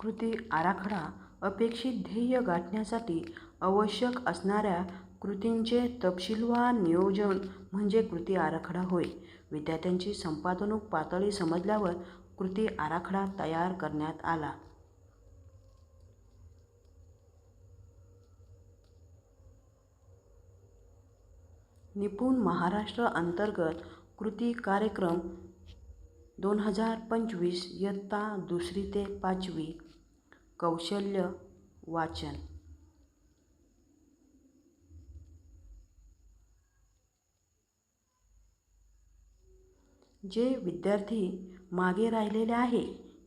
कृती आराखडा अपेक्षित ध्येय गाठण्यासाठी आवश्यक असणाऱ्या कृतींचे तपशीलवार नियोजन म्हणजे कृती आराखडा होय. विद्यार्थ्यांची संपादनूक पातळी समजल्यावर कृती आराखडा तयार करण्यात आला. निपुण महाराष्ट्र अंतर्गत कृती कार्यक्रम दोन हजार पंचवीस इयत्ता दुसरी ते पाचवी कौशल्य वाचन जे विद्यार्थी मागे राहिलेले आहे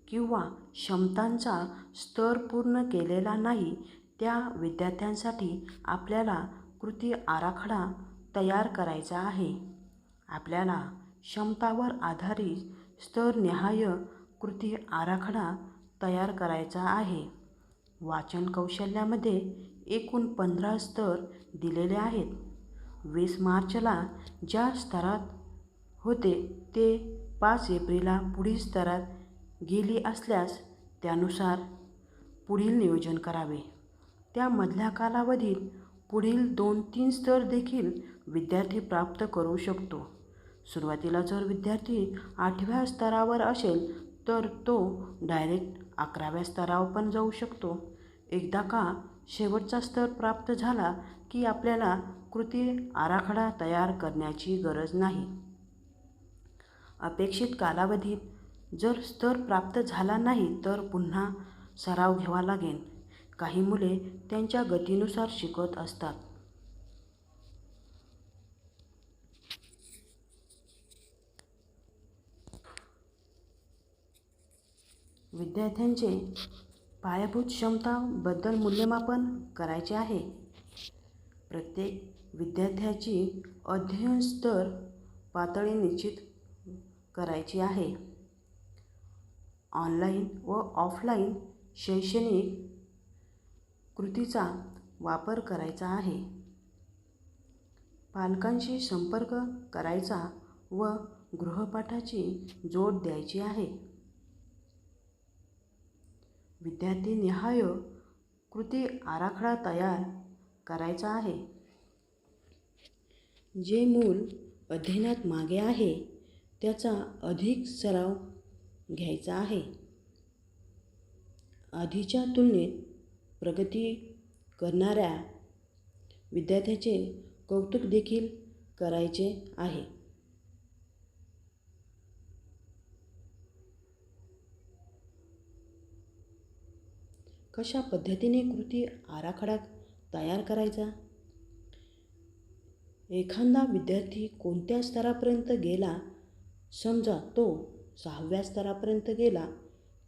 किंवा क्षमतांचा स्तर पूर्ण केलेला नाही त्या विद्यार्थ्यांसाठी आपल्याला कृती आराखडा तयार करायचा आहे. आपल्याला क्षमतावर आधारित स्तरनिहाय कृती आराखडा तयार करायचा आहे. वाचन कौशल्यामध्ये एकूण पंधरा स्तर दिलेले आहेत. वीस मार्चला ज्या स्तरात होते ते पाच एप्रिलला पुढील स्तरात गेली असल्यास त्यानुसार पुढील नियोजन करावे. त्यामधल्या कालावधीत पुढील दोन-तीन स्तर देखील विद्यार्थी प्राप्त करू शकतो. सुरुवातीला जर विद्यार्थी आठव्या स्तरावर असेल तर तो डायरेक्ट अकराव्या स्तरावर पण जाऊ शकतो. एकदा का शेवटचा स्तर प्राप्त झाला की आपल्याला कृती आराखडा तयार करण्याची गरज नाही. अपेक्षित कालावधीत जर स्तर प्राप्त झाला नाही तर पुन्हा सराव घ्यावा लागेल. काही मुले त्यांच्या गतीनुसार शिकत असतात. विद्यार्थ्यांचे पायाभूत क्षमताबद्दल मूल्यमापन करायचे आहे. प्रत्येक विद्यार्थ्याची अध्ययन स्तर पातळी निश्चित करायची आहे. ऑनलाईन व ऑफलाईन शैक्षणिक कृतीचा वापर करायचा आहे. पालकांशी संपर्क करायचा व गृहपाठाची जोड द्यायची आहे. विद्यार्थीनिहाय कृती आराखडा तयार करायचा आहे. जे मूल अध्ययनात मागे आहे त्याचा अधिक सराव घ्यायचा आहे. आधीच्या तुलनेत प्रगती करणाऱ्या विद्यार्थ्यांचे कौतुक देखील करायचे आहे. कशा पद्धतीने कृती आराखडा तयार करायचा? एखादा विद्यार्थी कोणत्या स्तरापर्यंत गेला समजा तो सहाव्या स्तरापर्यंत गेला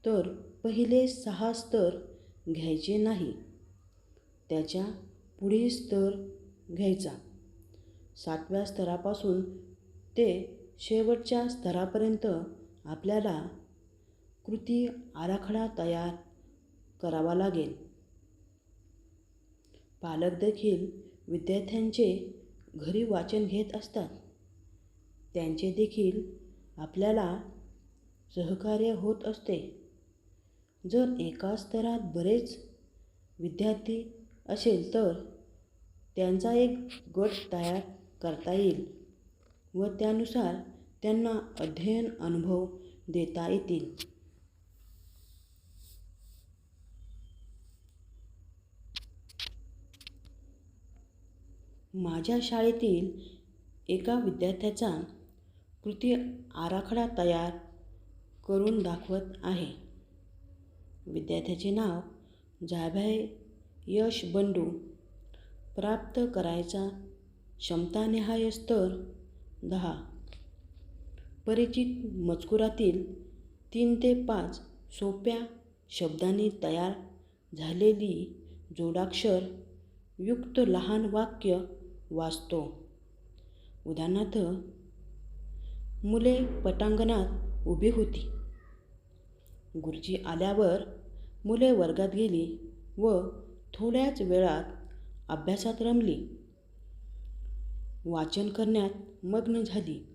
तर पहिले सहा स्तर घ्यायचे नाही. त्याच्या पुढील स्तर घ्यायचा. सातव्या स्तरापासून ते शेवटच्या स्तरापर्यंत आपल्याला कृती आराखडा तयार करावा लागेल. पालक देखील विद्यार्थ्यांचे घरी वाचन घेत असतात. त्यांचे देखील आपल्याला सहकार्य होत असते. जर एका स्तरात बरेच विद्यार्थी असेल तर त्यांचा एक गट तयार करता येईल व त्यानुसार त्यांना अध्ययन अनुभव देता येतील. माझ्या शाळेतील एका विद्यार्थ्याचा कृती आराखडा तयार करून दाखवत आहे. विद्यार्थ्याचे नाव जाभय यश बंडू. प्राप्त करायचा क्षमतानिहाय स्तर दहा. परिचित मजकुरातील तीन ते पाच सोप्या शब्दांनी तयार झालेली जोडाक्षर युक्त लहान वाक्य वाचतो. उदाहरणार्थ मुले पटांगणात उभी होती. गुरुजी आल्यावर मुले वर्गात गेली व थोड्याच वेळात अभ्यासात रमली. वाचन करण्यात मग्न झाली.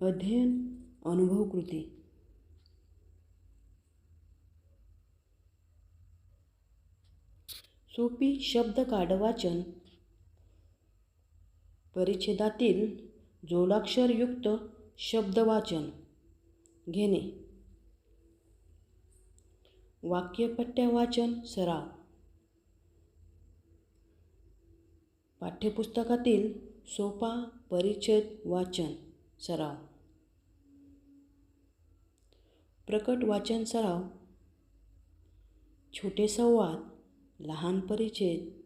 अध्ययन अनुभव कृती सोपी शब्द वाचन परिच्छेदातील जोडाक्षरयुक्त शब्दवाचन. घेणे. वाक्यपट्ट्या वाचन सराव. पाठ्यपुस्तकातील सोपा परिच्छेद वाचन सराव. प्रकट वाचन सराव. छोटे संवाद लहान परिच्छेद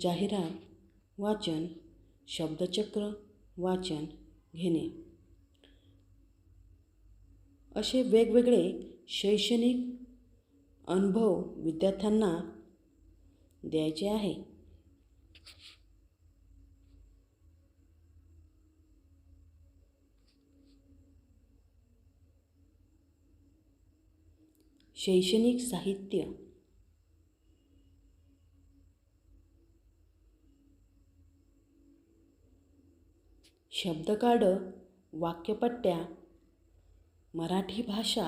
जाहिरात वाचन शब्दचक्र वाचन घेणे. असे वेगवेगळे शैक्षणिक अनुभव विद्यार्थ्यांना द्यायचे आहे. शैक्षणिक साहित्य शब्दकाडं वाक्यपट्ट्या मराठी भाषा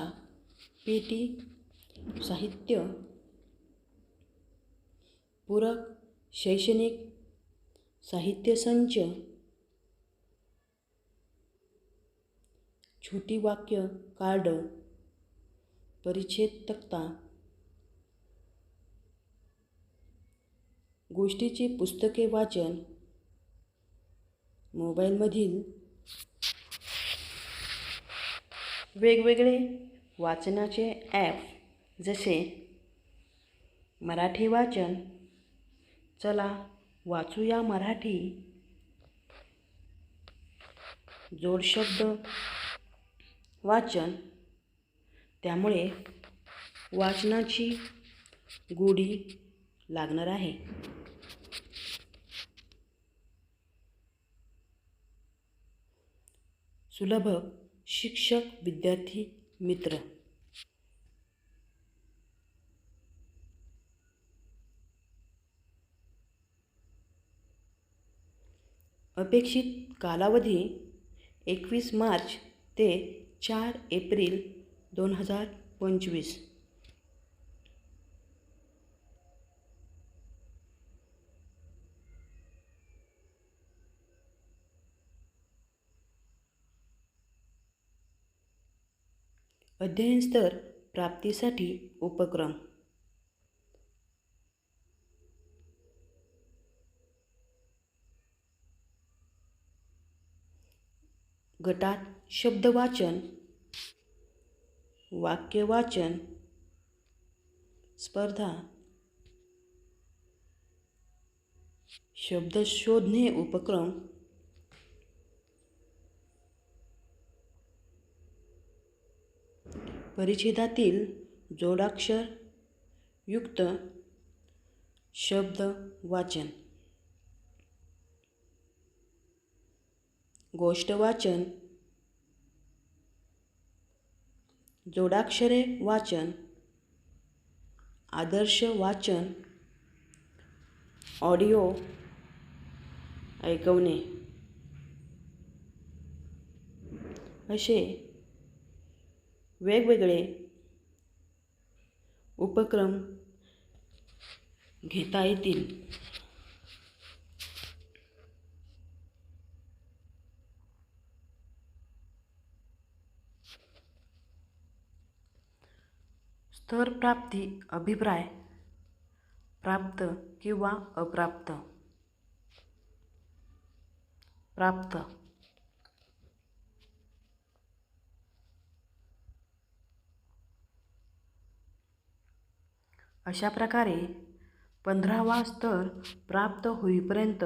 पेटी साहित्य पूरक शैक्षणिक साहित्य संच छोटी वाक्य कार्ड परिच्छेद तक्ता गोष्टीची पुस्तके वाचन मोबाईलमधील वेगवेगळे वाचनाचे ॲप जसे मराठी वाचन चला वाचूया मराठी. जोडशब्द वाचन त्यामुळे वाचनाची गोडी लागणार आहे. सुलभ शिक्षक विद्यार्थी मित्र. अपेक्षित कालावधी एकवीस मार्च ते चार एप्रिल दोन हजार पंचवीस. अध्ययन स्तर प्राप्तीसाठी उपक्रम. गटात शब्दवाचन वाक्यवाचन स्पर्धा शब्द शोधणे उपक्रम परिच्छेदातील जोडाक्षर युक्त शब्द वाचन. गोष्ट वाचन जोडाक्षरे वाचन. आदर्श वाचन. ऑडिओ ऐकवणे. असे वेगवेगळे उपक्रम घेता येतील. स्तरप्राप्ती अभिप्राय प्राप्त किंवा अप्राप्त. प्राप्त. अशा प्रकारे पंधरावा स्तर प्राप्त होईपर्यंत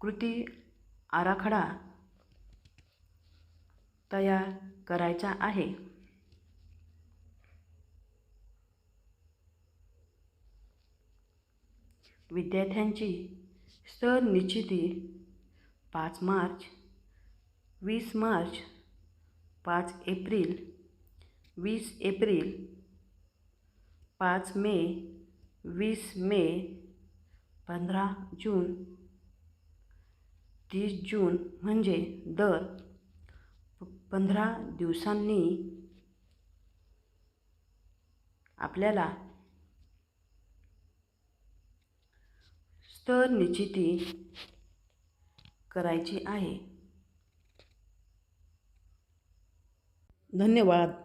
कृती आराखडा तयार करायचा आहे. विद्यार्थ्यांची स्तर निश्चिती पाच मार्च वीस मार्च पाच एप्रिल वीस एप्रिल पाच मे वीस मे पंधरा जून तीस जून म्हणजे दर पंधरा दिवसांनी आपल्याला स्तर निश्चिती करायची आहे. धन्यवाद.